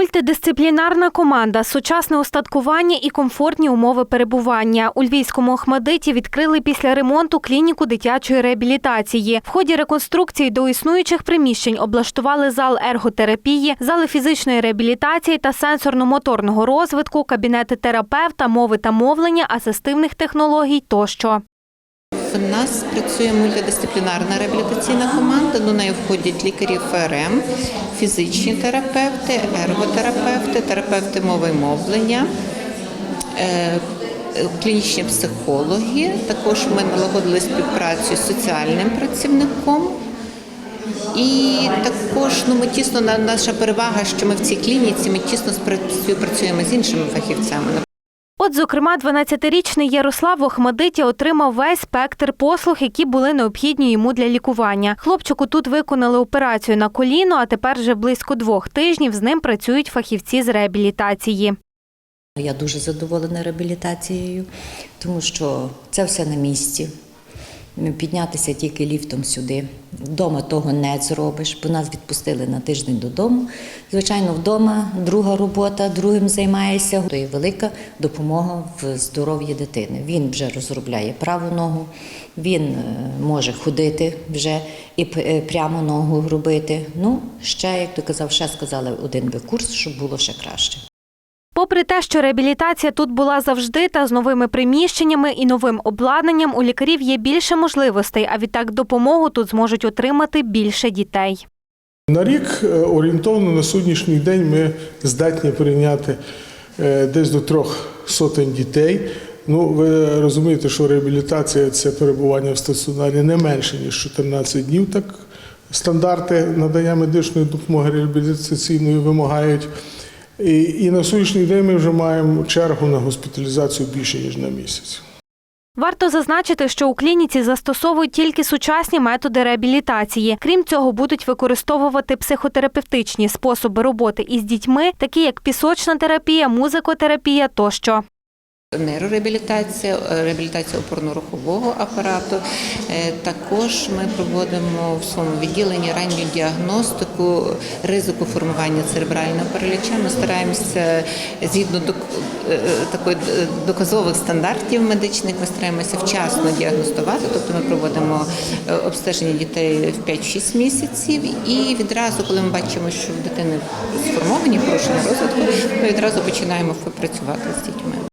Мультидисциплінарна команда, сучасне устаткування і комфортні умови перебування. У Львівському Охмадиті відкрили після ремонту клініку дитячої реабілітації. В ході реконструкції до існуючих приміщень облаштували зал ерготерапії, зали фізичної реабілітації та сенсорно-моторного розвитку, кабінети терапевта, мови та мовлення, асистивних технологій тощо. В нас працює мультидисциплінарна реабілітаційна команда. До неї входять лікарі ФРМ, фізичні терапевти, ерготерапевти, терапевти мови і мовлення, е, клінічні психологи. Також ми налагодили співпрацю з соціальним працівником. І також ну, ми тісно наша перевага, що ми в цій клініці ми тісно співпрацюємо з іншими фахівцями. От, зокрема, 12-річний Ярослав Охмадиті отримав весь спектр послуг, які були необхідні йому для лікування. Хлопчику тут виконали операцію на коліно, а тепер вже близько двох тижнів з ним працюють фахівці з реабілітації. Я дуже задоволена реабілітацією, тому що це все на місці. Піднятися тільки ліфтом сюди. Вдома того не зробиш, бо нас відпустили на тиждень додому. Звичайно, вдома друга робота, другим займаєшся. То є велика допомога в здоров'ї дитини. Він вже розробляє праву ногу, він е, може ходити вже і е, прямо ногу робити. Ну, ще, як ти казав, ще сказали один би курс, щоб було ще краще. Попри те, що реабілітація тут була завжди та з новими приміщеннями і новим обладнанням, у лікарів є більше можливостей, а відтак допомогу тут зможуть отримати більше дітей. На рік е, орієнтовно на сьогоднішній день ми здатні прийняти е, десь до трьох сотень дітей. Ну, ви розумієте, що реабілітація це перебування в стаціонарі не менше, ніж 14 днів. Так стандарти надання медичної допомоги реабілітаційної вимагають. І, і на сьогоднішній день ми вже маємо чергу на госпіталізацію більше ніж на місяць. Варто зазначити, що у клініці застосовують тільки сучасні методи реабілітації. Крім цього, будуть використовувати психотерапевтичні способи роботи із дітьми, такі як пісочна терапія, музикотерапія тощо. Нейрореабілітація, е, реабілітація опорно-рухового апарату. Е, Також ми проводимо в своєму відділенні ранню діагностику ризику формування церебрального параліча. Ми стараємося згідно е, такої е, доказових стандартів медичних, ми стараємося вчасно діагностувати. Тобто ми проводимо обстеження дітей в 5-6 місяців, і відразу, коли ми бачимо, що в дитини сформовані порушення розвитку, ми відразу починаємо працювати з дітьми.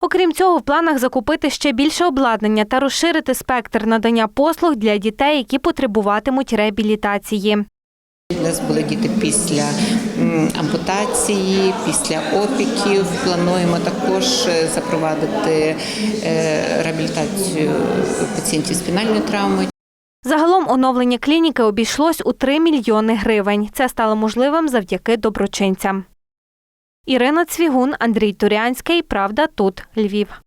Окрім цього, в планах закупити ще більше обладнання та розширити спектр надання послуг для дітей, які потребуватимуть реабілітації. У нас були діти після ампутації, після опіків. Плануємо також е, запровадити е, реабілітацію пацієнтів з спінальною травмою. Загалом оновлення клініки обійшлось у 3 мільйони гривень. Це стало можливим завдяки доброчинцям. Ірина Цвігун, Андрій Турянський. Правда, тут Львів.